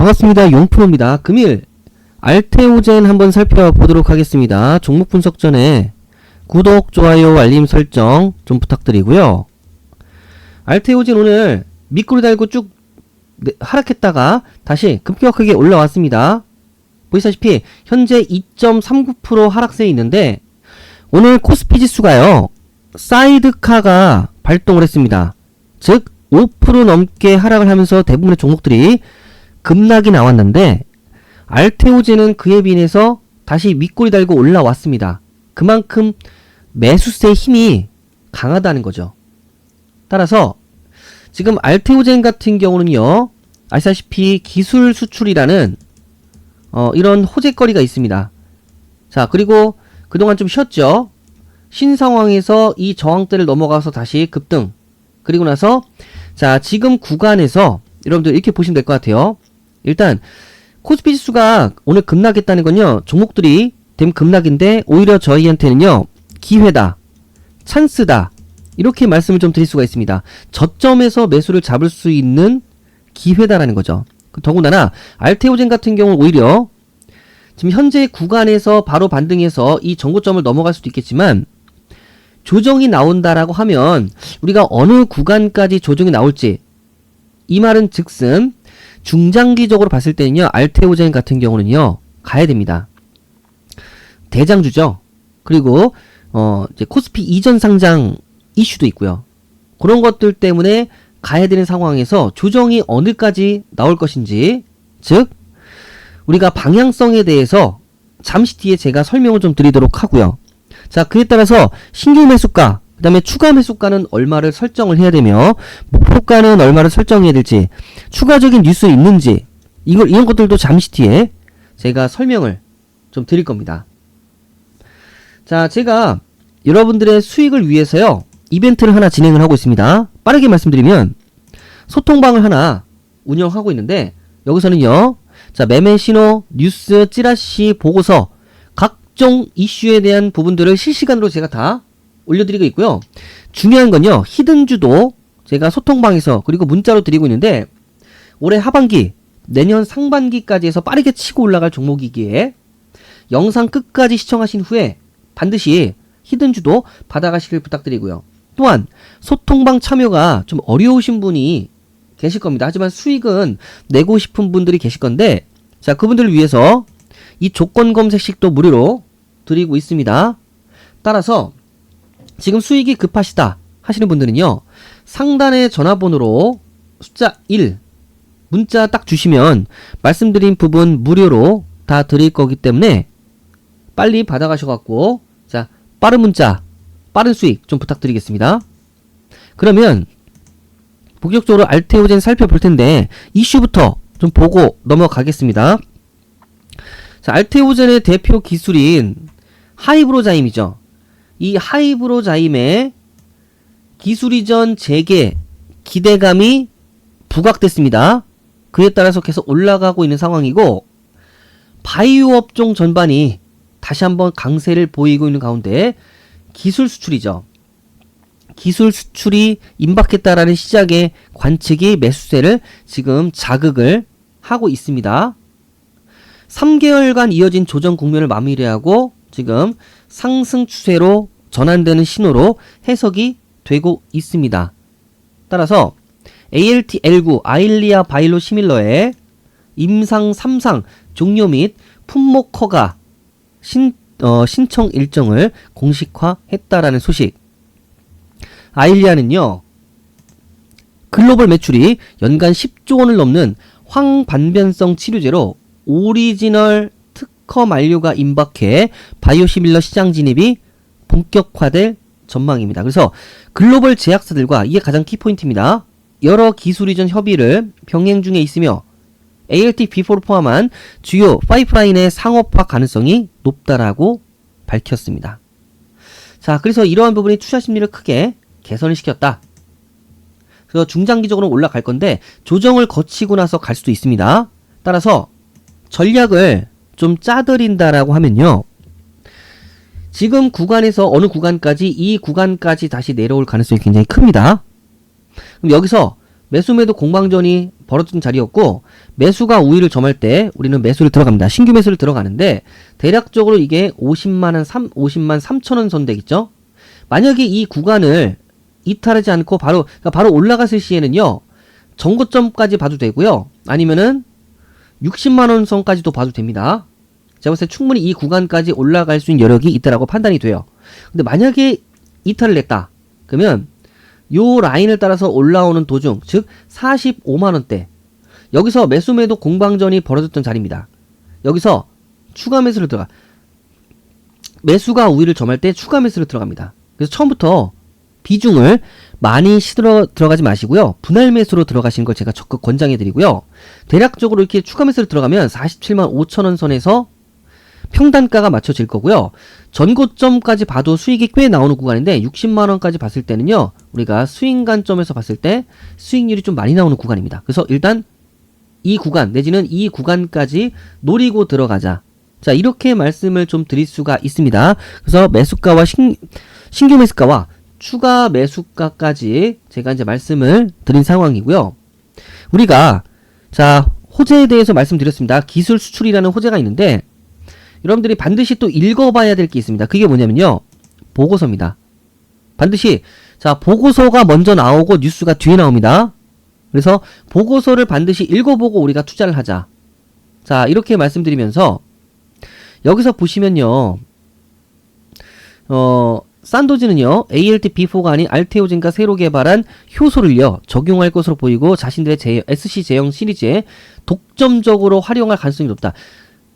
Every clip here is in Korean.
반갑습니다. 용프로입니다. 금일 알테오젠 한번 살펴보도록 하겠습니다. 종목 분석 전에 구독, 좋아요, 알림 설정 좀 부탁드리고요. 알테오젠 오늘 미꾸리 달고 쭉 네, 하락했다가 다시 급격하게 올라왔습니다. 보시다시피 현재 2.39% 하락세에 있는데 오늘 코스피 지수가요. 사이드카가 발동을 했습니다. 즉5% 넘게 하락을 하면서 대부분의 종목들이 급락이 나왔는데 알테오제는 그에 비해서 다시 밑골이 달고 올라왔습니다. 그만큼 매수세의 힘이 강하다는 거죠. 따라서 지금 알테오젠 같은 경우는요. 아시다시피 기술 수출이라는 어, 이런 호재거리가 있습니다. 자, 그리고 그동안 좀 쉬었죠. 신 상황에서 이 저항대를 넘어가서 다시 급등. 그리고 나서 자, 지금 구간에서 여러분들 이렇게 보시면 될 것 같아요. 일단 코스피 지수가 오늘 급락했다는 건요. 종목들이 된 급락인데 오히려 저희한테는요. 기회다. 찬스다. 이렇게 말씀을 좀 드릴 수가 있습니다. 저점에서 매수를 잡을 수 있는 기회다라는 거죠. 그 더군다나 알테오젠 같은 경우는 오히려 지금 현재 구간에서 바로 반등해서 이 정고점을 넘어갈 수도 있겠지만 조정이 나온다라고 하면 우리가 어느 구간까지 조정이 나올지 이 말은 즉슨 중장기적으로 봤을 때는요 알테오젠 같은 경우는요 가야 됩니다. 대장주죠. 그리고 어 이제 코스피 이전 상장 이슈도 있고요. 그런 것들 때문에 가야 되는 상황에서 조정이 어느까지 나올 것인지 즉 우리가 방향성에 대해서 잠시 뒤에 제가 설명을 좀 드리도록 하고요. 자, 그에 따라서 신규 매수가, 그 다음에 추가 매수가는 얼마를 설정을 해야 되며, 목표가는 얼마를 설정해야 될지, 추가적인 뉴스 있는지, 이걸, 이런 것들도 잠시 뒤에 제가 설명을 좀 드릴 겁니다. 자, 제가 여러분들의 수익을 위해서요, 이벤트를 하나 진행을 하고 있습니다. 빠르게 말씀드리면, 소통방을 하나 운영하고 있는데, 여기서는요, 자, 매매 신호, 뉴스, 찌라시, 보고서, 각종 이슈에 대한 부분들을 실시간으로 제가 다 올려드리고 있고요. 중요한 건요, 히든주도 제가 소통방에서 그리고 문자로 드리고 있는데, 올해 하반기, 내년 상반기까지 해서 빠르게 치고 올라갈 종목이기에 영상 끝까지 시청하신 후에 반드시 히든주도 받아가시길 부탁드리고요. 또한 소통방 참여가 좀 어려우신 분이 계실 겁니다. 하지만 수익은 내고 싶은 분들이 계실 건데, 자, 그분들을 위해서 이 조건 검색식도 무료로 드리고 있습니다. 따라서 지금 수익이 급하시다 하시는 분들은요, 상단의 전화번호로 숫자 1 문자 딱 주시면 말씀드린 부분 무료로 다 드릴 거기 때문에 빨리 받아가셔갖고, 자, 빠른 문자, 빠른 수익 좀 부탁드리겠습니다. 그러면 본격적으로 알테오젠 살펴볼 텐데 이슈부터 좀 보고 넘어가겠습니다. 자, 알테오젠의 대표 기술인 하이브로자임이죠. 이 하이브로자임의 기술 이전 재개 기대감이 부각됐습니다. 그에 따라서 계속 올라가고 있는 상황이고 바이오 업종 전반이 다시 한번 강세를 보이고 있는 가운데 기술 수출이죠. 기술 수출이 임박했다라는 시작의 관측이 매수세를 지금 자극을 하고 있습니다. 3개월간 이어진 조정 국면을 마무리하고 지금 상승 추세로 전환되는 신호로 해석이 되고 있습니다. 따라서 ALT-L9 아일리아 바일로 시밀러의 임상 3상 종료 및 품목 허가 신, 어, 신청 일정을 공식화했다라는 소식. 아일리아는요, 글로벌 매출이 연간 10조 원을 넘는 황반변성 치료제로 오리지널 특허 만료가 임박해 바이오시밀러 시장 진입이 본격화될 전망입니다. 그래서 글로벌 제약사들과 이게 가장 키포인트입니다. 여러 기술 이전 협의를 병행 중에 있으며 ALT B4를 포함한 주요 파이프라인의 상업화 가능성이 높다라고 밝혔습니다. 자, 그래서 이러한 부분이 투자 심리를 크게 개선을 시켰다. 그래서 중장기적으로 올라갈 건데 조정을 거치고 나서 갈 수도 있습니다. 따라서 전략을 좀 짜드린다라고 하면요. 지금 구간에서 어느 구간까지 이 구간까지 다시 내려올 가능성이 굉장히 큽니다. 그럼 여기서 매수 매도 공방전이 벌어진 자리였고 매수가 우위를 점할 때 우리는 매수를 들어갑니다. 신규 매수를 들어가는데 대략적으로 이게 50만 원, 3, 50만 3천 원 선대겠죠? 만약에 이 구간을 이탈하지 않고 바로 그러니까 바로 올라갔을 시에는요. 전고점까지 봐도 되고요. 아니면은 60만 원 선까지도 봐도 됩니다. 제가 봤을 때 충분히 이 구간까지 올라갈 수 있는 여력이 있다라고 판단이 돼요. 근데 만약에 이탈을 냈다. 그러면 요 라인을 따라서 올라오는 도중, 즉 45만 원대. 여기서 매수 매도 공방전이 벌어졌던 자리입니다. 여기서 추가 매수를 들어가. 매수가 우위를 점할 때 추가 매수를 들어갑니다. 그래서 처음부터 비중을 많이 실어 들어가지 마시고요. 분할 매수로 들어가시는 걸 제가 적극 권장해 드리고요. 대략적으로 이렇게 추가 매수를 들어가면 47만 5천 원 선에서 평단가가 맞춰질 거고요. 전고점까지 봐도 수익이 꽤 나오는 구간인데 60만 원까지 봤을 때는요. 우리가 스윙 관점에서 봤을 때 수익률이 좀 많이 나오는 구간입니다. 그래서 일단 이 구간 내지는 이 구간까지 노리고 들어가자. 자, 이렇게 말씀을 좀 드릴 수가 있습니다. 그래서 매수가와 신, 신규 매수가와 추가 매수가까지 제가 이제 말씀을 드린 상황이고요. 우리가 자, 호재에 대해서 말씀드렸습니다. 기술 수출이라는 호재가 있는데 여러분들이 반드시 또 읽어봐야 될 게 있습니다. 그게 뭐냐면요. 보고서입니다. 반드시 자 보고서가 먼저 나오고 뉴스가 뒤에 나옵니다. 그래서 보고서를 반드시 읽어보고 우리가 투자를 하자. 자 이렇게 말씀드리면서 여기서 보시면요. 어 산도지는요 ALT-B4가 아닌 알테오젠과 새로 개발한 효소를요 적용할 것으로 보이고 자신들의 제, SC 제형 시리즈에 독점적으로 활용할 가능성이 높다.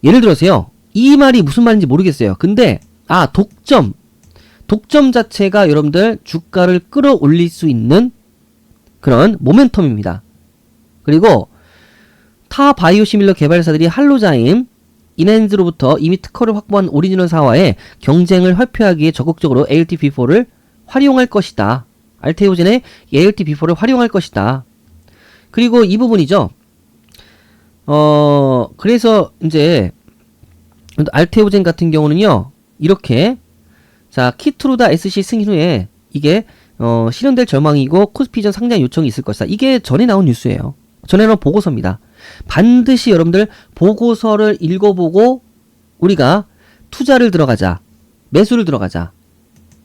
예를 들어서요 이 말이 무슨 말인지 모르겠어요. 근데 아 독점 독점 자체가 여러분들 주가를 끌어올릴 수 있는 그런 모멘텀입니다. 그리고 타 바이오시밀러 개발사들이 할로자임 이넨즈로부터 이미 특허를 확보한 오리지널 사와의 경쟁을 회피하기에 적극적으로 ALT-B4를 활용할 것이다. 알테오젠의 ALT-B4를 활용할 것이다. 그리고 이 부분이죠. 어, 그래서 이제 알테오젠 같은 경우는요. 이렇게 자, 키트루다 SC 승인 후에 이게 어, 실현될 전망이고 코스피전 상장 요청이 있을 것이다. 이게 전에 나온 뉴스예요. 전에 나온 보고서입니다. 반드시 여러분들 보고서를 읽어보고 우리가 투자를 들어가자. 매수를 들어가자.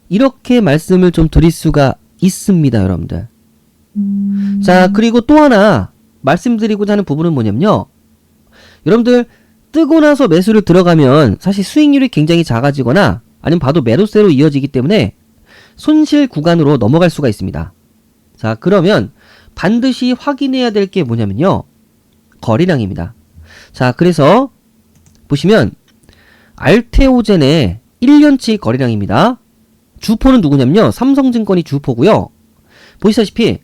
이렇게 말씀을 좀 드릴 수가 있습니다, 여러분들. 자, 그리고 또 하나 말씀드리고자 하는 부분은 뭐냐면요. 여러분들 뜨고 나서 매수를 들어가면 사실 수익률이 굉장히 작아지거나 아니면 봐도 매도세로 이어지기 때문에 손실 구간으로 넘어갈 수가 있습니다. 자, 그러면 반드시 확인해야 될 게 뭐냐면요. 거래량입니다. 자, 그래서 보시면 알테오젠의 1년치 거래량입니다. 주포는 누구냐면요. 삼성증권이 주포고요. 보시다시피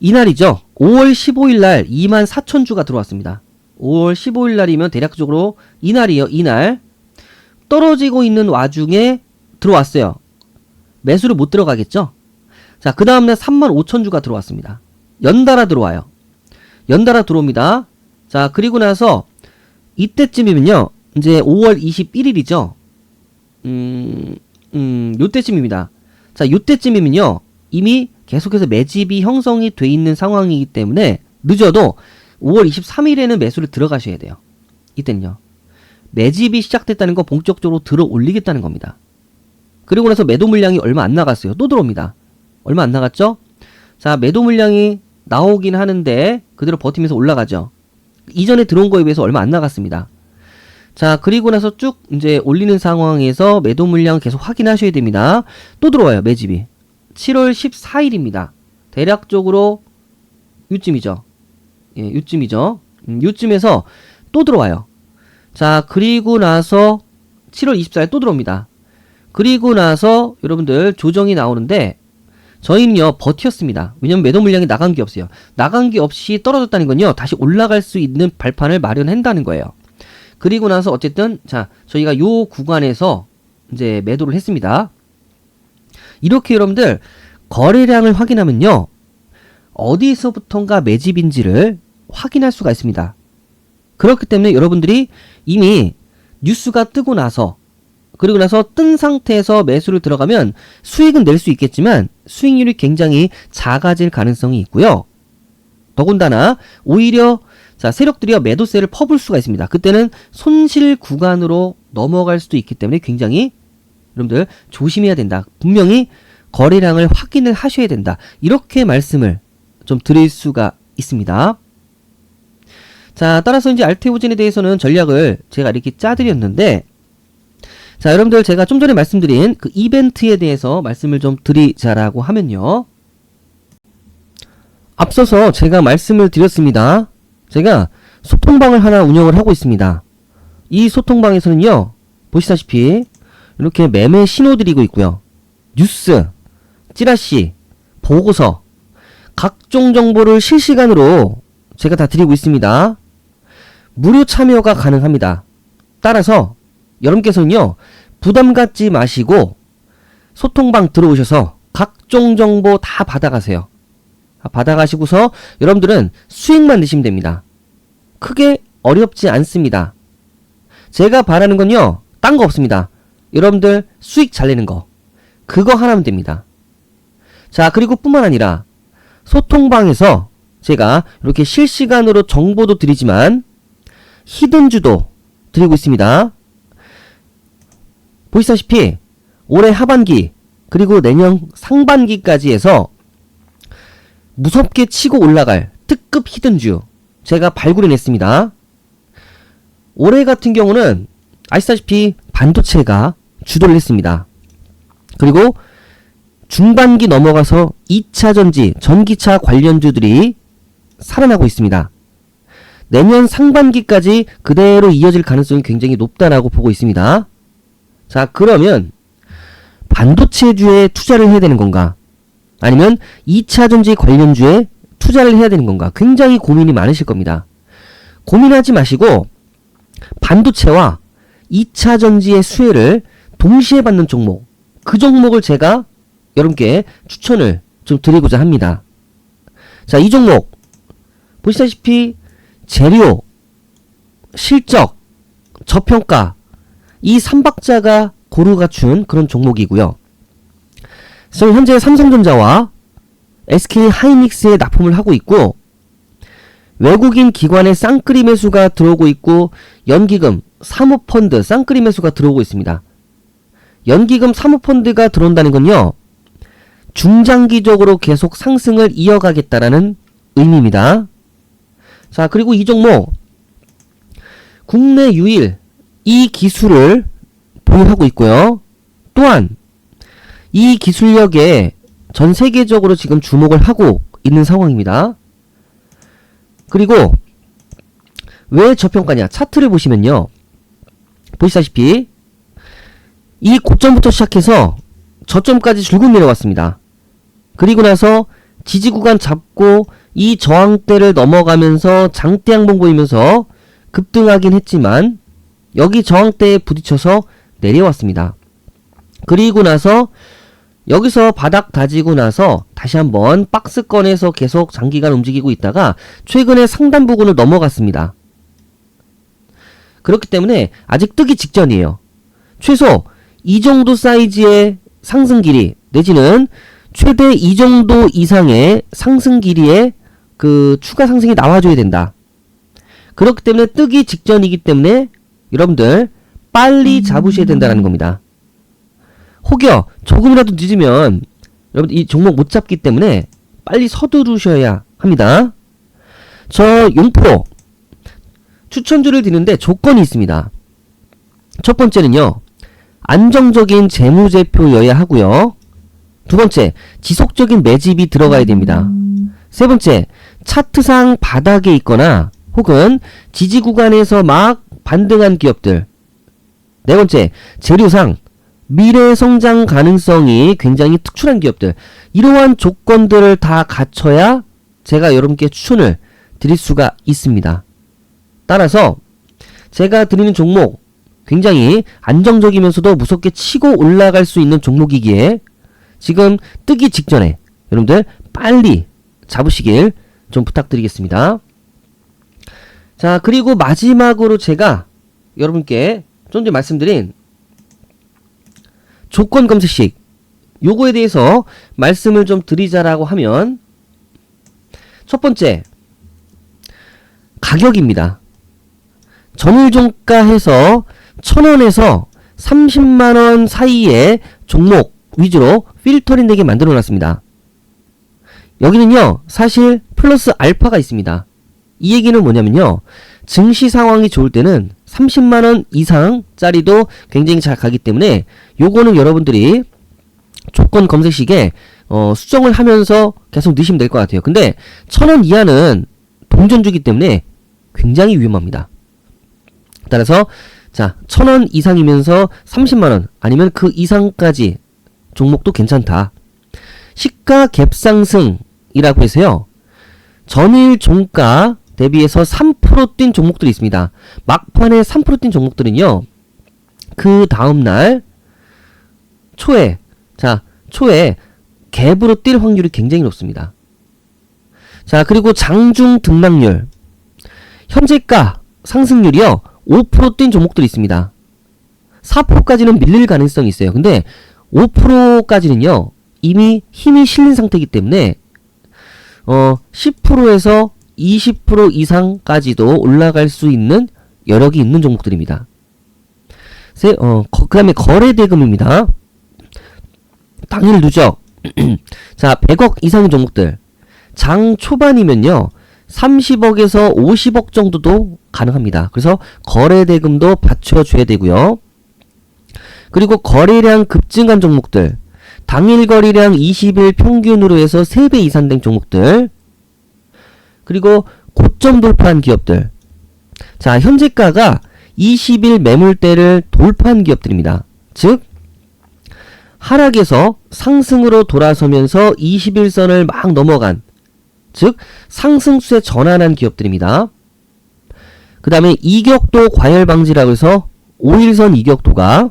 이날이죠. 5월 15일 날 2만 4천 주가 들어왔습니다. 5월 15일 날이면 대략적으로 이날이요. 이날 떨어지고 있는 와중에 들어왔어요. 매수를 못 들어가겠죠? 자, 그 다음날 3만 5천 주가 들어왔습니다. 연달아 들어와요. 연달아 들어옵니다. 자, 그리고 나서 이때쯤이면요. 이제 5월 21일이죠. 음, 음, 요때쯤입니다. 자, 요때쯤이면요. 이미 계속해서 매집이 형성이 돼 있는 상황이기 때문에 늦어도 5월 23일에는 매수를 들어가셔야 돼요. 이때는요. 매집이 시작됐다는 거 본격적으로 들어 올리겠다는 겁니다. 그리고 나서 매도 물량이 얼마 안 나갔어요. 또 들어옵니다. 얼마 안 나갔죠? 자, 매도 물량이 나오긴 하는데 그대로 버티면서 올라가죠. 이전에 들어온 거에 비해서 얼마 안 나갔습니다. 자, 그리고 나서 쭉 이제 올리는 상황에서 매도 물량 계속 확인하셔야 됩니다. 또 들어와요, 매집이. 7월 14일입니다. 대략적으로 요쯤이죠. 예, 요쯤이죠. 음, 요쯤에서 또 들어와요. 자, 그리고 나서 7월 24일 또 들어옵니다. 그리고 나서 여러분들 조정이 나오는데 저희는요 버텼습니다. 왜냐면 매도 물량이 나간 게 없어요. 나간 게 없이 떨어졌다는 건요 다시 올라갈 수 있는 발판을 마련한다는 거예요. 그리고 나서 어쨌든 자 저희가 요 구간에서 이제 매도를 했습니다. 이렇게 여러분들 거래량을 확인하면요 어디서부턴가 매집인지를 확인할 수가 있습니다. 그렇기 때문에 여러분들이 이미 뉴스가 뜨고 나서 그리고 나서 뜬 상태에서 매수를 들어가면 수익은 낼 수 있겠지만 수익률이 굉장히 작아질 가능성이 있고요. 더군다나 오히려 자 세력들이 매도세를 퍼볼 수가 있습니다. 그때는 손실 구간으로 넘어갈 수도 있기 때문에 굉장히 여러분들 조심해야 된다. 분명히 거래량을 확인을 하셔야 된다. 이렇게 말씀을 좀 드릴 수가 있습니다. 자, 따라서 이제 알테오젠에 대해서는 전략을 제가 이렇게 짜드렸는데, 자, 여러분들 제가 좀 전에 말씀드린 그 이벤트에 대해서 말씀을 좀 드리자라고 하면요. 앞서서 제가 말씀을 드렸습니다. 제가 소통방을 하나 운영을 하고 있습니다. 이 소통방에서는요, 보시다시피 이렇게 매매 신호 드리고 있고요. 뉴스, 찌라시, 보고서, 각종 정보를 실시간으로 제가 다 드리고 있습니다. 무료 참여가 가능합니다. 따라서 여러분께서는요, 부담 갖지 마시고 소통방 들어오셔서 각종 정보 다 받아가세요. 아, 받아가시고서 여러분들은 수익만 내시면 됩니다. 크게 어렵지 않습니다. 제가 바라는 건요, 딴 거 없습니다. 여러분들 수익 잘 내는 거. 그거 하나면 됩니다. 자, 그리고 뿐만 아니라 소통방에서 제가 이렇게 실시간으로 정보도 드리지만 히든주도 드리고 있습니다. 보시다시피 올해 하반기 그리고 내년 상반기까지 해서 무섭게 치고 올라갈 특급 히든주 제가 발굴해냈습니다. 올해 같은 경우는 아시다시피 반도체가 주도를 했습니다. 그리고 중반기 넘어가서 2차 전지, 전기차 관련주들이 살아나고 있습니다. 내년 상반기까지 그대로 이어질 가능성이 굉장히 높다라고 보고 있습니다. 자, 그러면 반도체주에 투자를 해야 되는 건가? 아니면 2차 전지 관련주에 투자를 해야 되는 건가? 굉장히 고민이 많으실 겁니다. 고민하지 마시고 반도체와 2차 전지의 수혜를 동시에 받는 종목, 그 종목을 제가 여러분께 추천을 좀 드리고자 합니다. 자, 이 종목 보시다시피 재료, 실적, 저평가 이 3박자가 고루 갖춘 그런 종목이고요. 그래서 현재 삼성전자와 SK 하이닉스에 납품을 하고 있고 외국인 기관의 쌍끌이 매수가 들어오고 있고 연기금, 사모펀드 쌍끌이 매수가 들어오고 있습니다. 연기금 사모펀드가 들어온다는 건요. 중장기적으로 계속 상승을 이어가겠다라는 의미입니다. 자, 그리고 이 종목 국내 유일 이 기술을 보유하고 있고요. 또한 이 기술력에 전 세계적으로 지금 주목을 하고 있는 상황입니다. 그리고 왜 저평가냐? 차트를 보시면요. 보시다시피 이 고점부터 시작해서 저점까지 줄곧 내려왔습니다. 그리고 나서 지지 구간 잡고 이 저항대를 넘어가면서 장대 양봉 보이면서 급등하긴 했지만 여기 저항대에 부딪혀서 내려왔습니다. 그리고 나서 여기서 바닥 다지고 나서 다시 한번 박스권에서 계속 장기간 움직이고 있다가 최근에 상단 부근을 넘어갔습니다. 그렇기 때문에 아직 뜨기 직전이에요. 최소 이 정도 사이즈의 상승 길이 내지는 최대 이 정도 이상의 상승 길이의 그 추가 상승이 나와줘야 된다. 그렇기 때문에 뜨기 직전이기 때문에 여러분들 빨리 잡으셔야 된다는 겁니다. 혹여 조금이라도 늦으면 여러분 이 종목 못 잡기 때문에 빨리 서두르셔야 합니다. 저 용포 추천주를 드리는데 조건이 있습니다. 첫 번째는요. 안정적인 재무제표여야 하고요. 두 번째, 지속적인 매집이 들어가야 됩니다. 세 번째, 차트상 바닥에 있거나 혹은 지지 구간에서 막 반등한 기업들. 네 번째, 재료상 미래 성장 가능성이 굉장히 특출한 기업들. 이러한 조건들을 다 갖춰야 제가 여러분께 추천을 드릴 수가 있습니다. 따라서 제가 드리는 종목 굉장히 안정적이면서도 무섭게 치고 올라갈 수 있는 종목이기에 지금 뜨기 직전에 여러분들 빨리 잡으시길 좀 부탁드리겠습니다. 자, 그리고 마지막으로 제가 여러분께 좀 전에 말씀드린 조건 검색식 요거에 대해서 말씀을 좀 드리자라고 하면 첫 번째 가격입니다. 전일종가해서 1000원에서 30만원 사이의 종목 위주로 필터링 되게 만들어 놨습니다. 여기는요, 사실 플러스 알파가 있습니다. 이 얘기는 뭐냐면요, 증시 상황이 좋을 때는 30만원 이상짜리도 굉장히 잘 가기 때문에 요거는 여러분들이 조건 검색식에 어, 수정을 하면서 계속 넣으시면 될 것 같아요. 근데 1000원 이하는 동전주기 때문에 굉장히 위험합니다. 따라서 자, 1000원 이상이면서 30만원 아니면 그 이상까지 종목도 괜찮다. 시가 갭상승 이라고 해서요. 전일 종가 대비해서 3%뛴 종목들이 있습니다. 막판에 3%뛴 종목들은요. 그 다음날 초에 자 초에 갭으로 뛸 확률이 굉장히 높습니다. 자 그리고 장중 등락률 현재가 상승률이요 5%뛴 종목들이 있습니다. 4%까지는 밀릴 가능성이 있어요. 근데 5%까지는요 이미 힘이 실린 상태이기 때문에 어 10%에서 20% 이상까지도 올라갈 수 있는 여력이 있는 종목들입니다. 세, 어, 그 다음에 거래 대금입니다. 당일 누적. 자, 100억 이상의 종목들. 장 초반이면요. 30억에서 50억 정도도 가능합니다. 그래서 거래 대금도 받쳐줘야 되고요. 그리고 거래량 급증한 종목들. 당일 거래량 20일 평균으로 해서 3배 이상 된 종목들. 그리고 고점 돌파한 기업들. 자, 현재가가 20일 매물대를 돌파한 기업들입니다. 즉, 하락에서 상승으로 돌아서면서 21선을 막 넘어간, 즉, 상승수에 전환한 기업들입니다. 그 다음에 이격도 과열 방지라고 해서 5일선 이격도가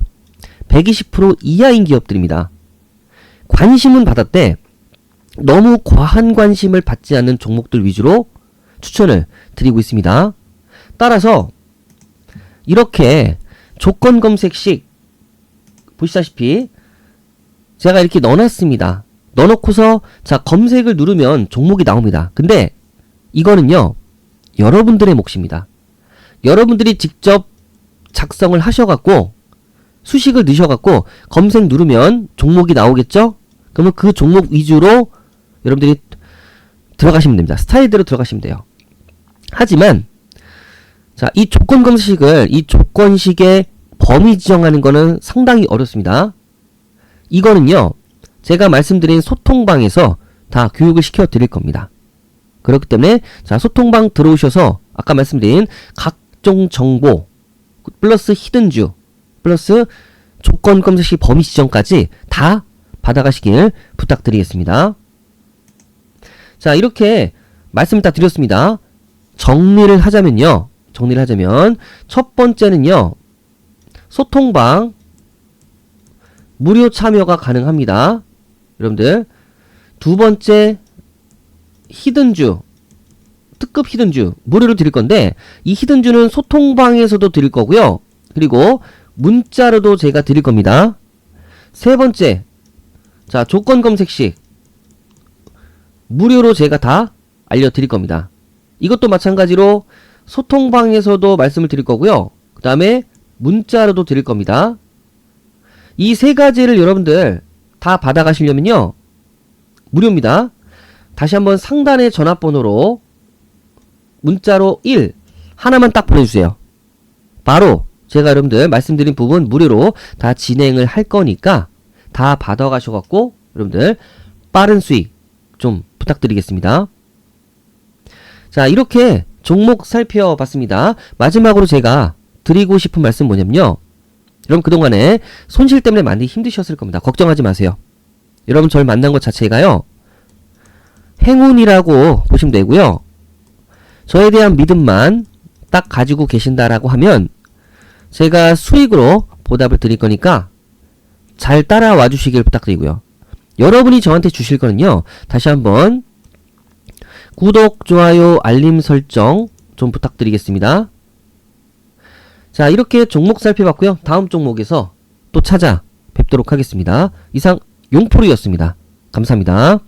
120% 이하인 기업들입니다. 관심은 받았대. 너무 과한 관심을 받지 않는 종목들 위주로 추천을 드리고 있습니다. 따라서 이렇게 조건 검색식 보시다시피 제가 이렇게 넣어놨습니다. 넣어놓고서 자 검색을 누르면 종목이 나옵니다. 근데 이거는요 여러분들의 몫입니다. 여러분들이 직접 작성을 하셔갖고 수식을 넣으셔갖고 검색 누르면 종목이 나오겠죠? 그러면 그 종목 위주로 여러분들이 들어가시면 됩니다. 스타일대로 들어가시면 돼요. 하지만 자, 이 조건 검식을 이 조건식의 범위 지정하는 거는 상당히 어렵습니다. 이거는요. 제가 말씀드린 소통방에서 다 교육을 시켜 드릴 겁니다. 그렇기 때문에 자, 소통방 들어오셔서 아까 말씀드린 각종 정보 플러스 히든주 플러스 조건 검색식 범위 지정까지 다 받아가시길 부탁드리겠습니다. 자, 이렇게 말씀을 다 드렸습니다. 정리를 하자면요. 정리를 하자면 첫 번째는요. 소통방 무료 참여가 가능합니다. 여러분들 두 번째 히든주 특급 히든주 무료로 드릴 건데 이 히든주는 소통방에서도 드릴 거고요. 그리고 문자로도 제가 드릴 겁니다. 세 번째 자 조건 검색식 무료로 제가 다 알려드릴 겁니다. 이것도 마찬가지로 소통방에서도 말씀을 드릴 거고요. 그 다음에 문자로도 드릴 겁니다. 이 세 가지를 여러분들 다 받아가시려면요. 무료입니다. 다시 한번 상단의 전화번호로 문자로 1 하나만 딱 보내주세요. 바로 제가 여러분들 말씀드린 부분 무료로 다 진행을 할 거니까 다 받아가셔갖고 여러분들 빠른 수익 좀 부탁드리겠습니다. 자, 이렇게 종목 살펴봤습니다. 마지막으로 제가 드리고 싶은 말씀 뭐냐면요. 여러분 그동안에 손실 때문에 많이 힘드셨을 겁니다. 걱정하지 마세요. 여러분 저를 만난 것 자체가요. 행운이라고 보시면 되고요. 저에 대한 믿음만 딱 가지고 계신다라고 하면 제가 수익으로 보답을 드릴 거니까 잘 따라와 주시길 부탁드리고요. 여러분이 저한테 주실 거는요. 다시 한번 구독, 좋아요, 알림 설정 좀 부탁드리겠습니다. 자, 이렇게 종목 살펴봤고요. 다음 종목에서 또 찾아 뵙도록 하겠습니다. 이상 용포루였습니다. 감사합니다.